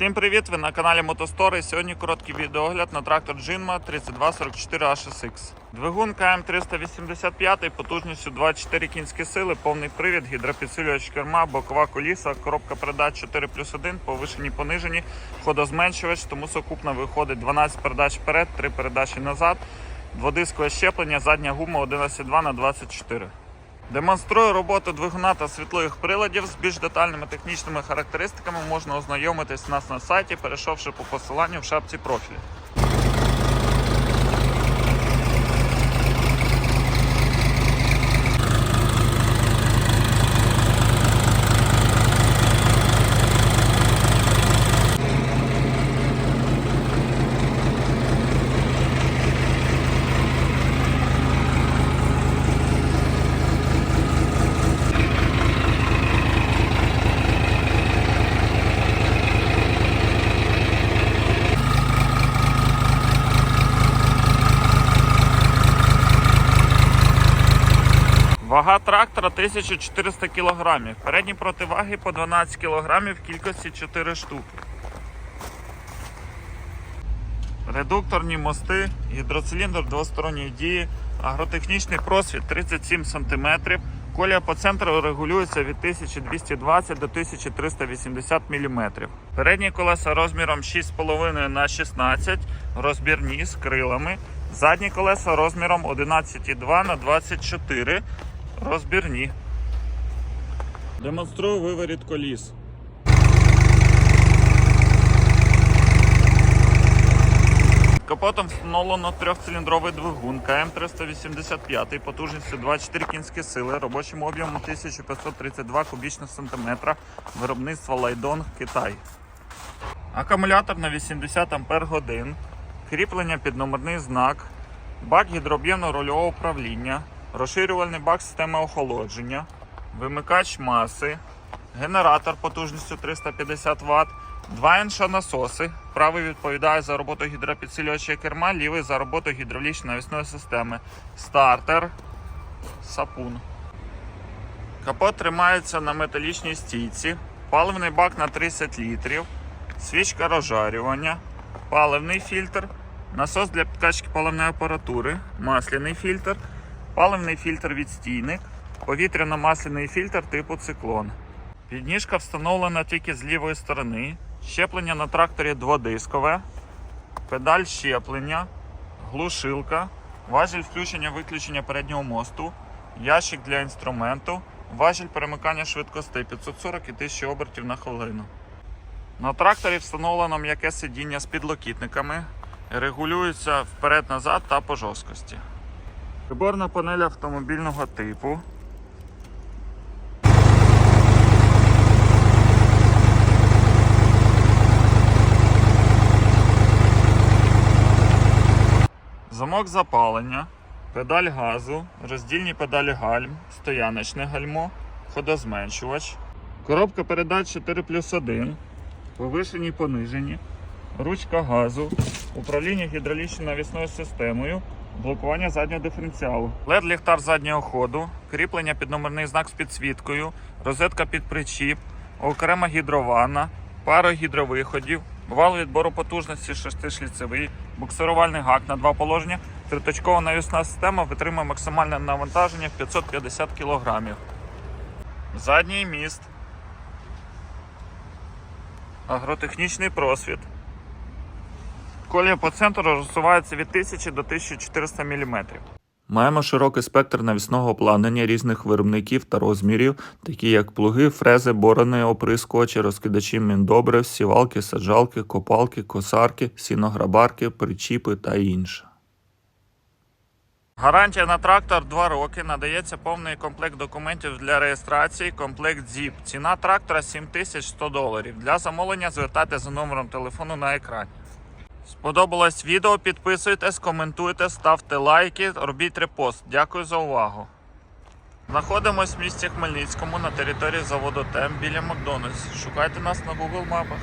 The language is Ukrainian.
Всім привіт! Ви на каналі Мотостори. Сьогодні короткий відеогляд на трактор Джинма 3244 HSX. Двигун КМ385 потужністю 24 кінські сили, повний привід, гідропідсилювач керма, бокова коліса, коробка передач 4 плюс 1, повишені понижені, ходозменшувач, тому сукупно виходить 12 передач вперед, 3 передачі назад, дводискове щеплення, задня гума 11,2 на 24. Демонструю роботу двигуна та світлових приладів з більш детальними технічними характеристиками можна ознайомитись у нас на сайті, перейшовши по посиланню в шапці профілю. Вага трактора 1400 кг. Передні противаги по 12 кг в кількості 4 штуки. Редукторні мости, гідроциліндр двосторонньої дії, агротехнічний просвіт 37 см. Колія по центру регулюється від 1220 до 1380 мм. Передні колеса розміром 6,5 на 16 розбірні з крилами. Задні колеса розміром 11,2 на 24 розбірні. Демонструю виворіт коліс. Капотом встановлено трьохциліндровий двигун КМ385 потужністю 24 кінські сили, робочим об'ємом 1532 кубічних сантиметра, виробництва Лайдонг Китай. Акумулятор на 80 ампер годин, кріплення під номерний знак, бак гідрооб'ємного рульового управління, розширювальний бак системи охолодження, вимикач маси, генератор потужністю 350 Вт, два інша насоси. Правий відповідає за роботу гідропідсилювача керма, лівий за роботу гідравлічної навісної системи, стартер, сапун. Капот тримається на металічній стійці, паливний бак на 30 літрів, свічка розжарювання, паливний фільтр, насос для підкачки паливної апаратури, масляний фільтр, паливний фільтр відстійник, повітряно-масляний фільтр типу циклон. Підніжка встановлена тільки з лівої сторони. Щеплення на тракторі дводискове, педаль щеплення, глушилка, важіль включення-виключення переднього мосту, ящик для інструменту, важіль перемикання швидкостей 540 і 1000 обертів на хвилину. На тракторі встановлено м'яке сидіння з підлокітниками, регулюється вперед-назад та по жорсткості. Приборна панель автомобільного типу. Замок запалення, педаль газу, роздільні педалі гальм, стояночне гальмо, ходозменшувач, коробка передач 4 плюс 1, повишені понижені, ручка газу, управління гідравлічною навісною системою, блокування заднього диференціалу, led ліхтар заднього ходу, кріплення під номерний знак з підсвіткою, розетка під причіп, окрема гідрованна, пара гідровиходів, вал відбору потужності шестишліцевий, буксирувальний гак на два положення, триточкова навісна система витримує максимальне навантаження 550 кг. Задній міст, агротехнічний просвіт. Колія по центру розсувається від 1000 до 1400 мм. Маємо широкий спектр навісного обладнання різних виробників та розмірів, такі як плуги, фрези, борони, оприскувачі, розкидачі міндобрив, сівалки, саджалки, копалки, косарки, сінограбарки, причіпи та інше. Гарантія на трактор 2 роки. Надається повний комплект документів для реєстрації, комплект ZIP. Ціна трактора 7100 доларів. Для замовлення звертайте за номером телефону на екрані. Сподобалось відео, підписуйтесь, коментуйте, ставте лайки, робіть репост. Дякую за увагу. Знаходимось в місті Хмельницькому на території заводу ТЕМ біля Макдональдс. Шукайте нас на Google мапах.